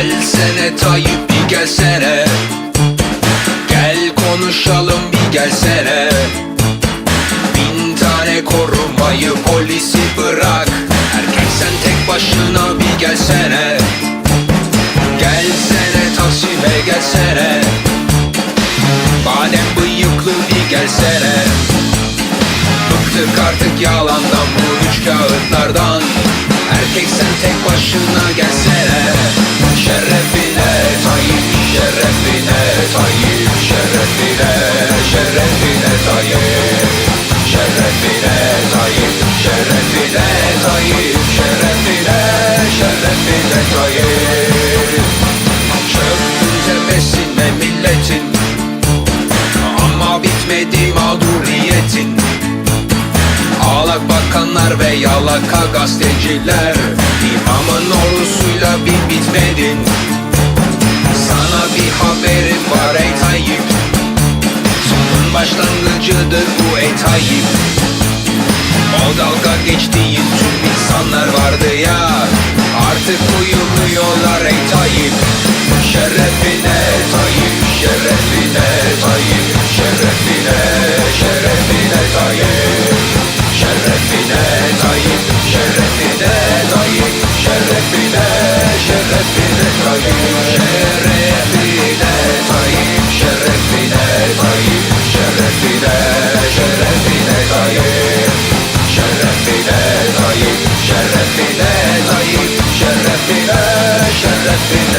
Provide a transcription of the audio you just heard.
Gelsene Tayyip bir gelsene. Gel konuşalım bir gelsene. Bin tane korumayı polisi bırak. Erkek sen tek başına bir gelsene. Gelsene Taksim'e gelsene. Badem bıyıklı bir gelsene. Bıktık artık yalandan bu üç kağıtlardan. Erkek sen tek başına Tayyip Şerefine Tayyip Şerefine Tayyip Şerefine Şerefine Tayyip Çöktün tepesine milletin Ama bitmedi mağduriyetin Ağlak ve yalaka gazeteciler İmamın ordusuyla bir bitmedin başlangıcıdır bu ey Tayyip O dalga geçtiğin tüm insanlar vardı ya. Artık uyumuyorlar ey Tayyip Şerefine Tayyip Şerefine Tayyip Şerefine şerefine, şerefine dayım Şerefine dayım, şerefine dayım Şerefine, şerefine.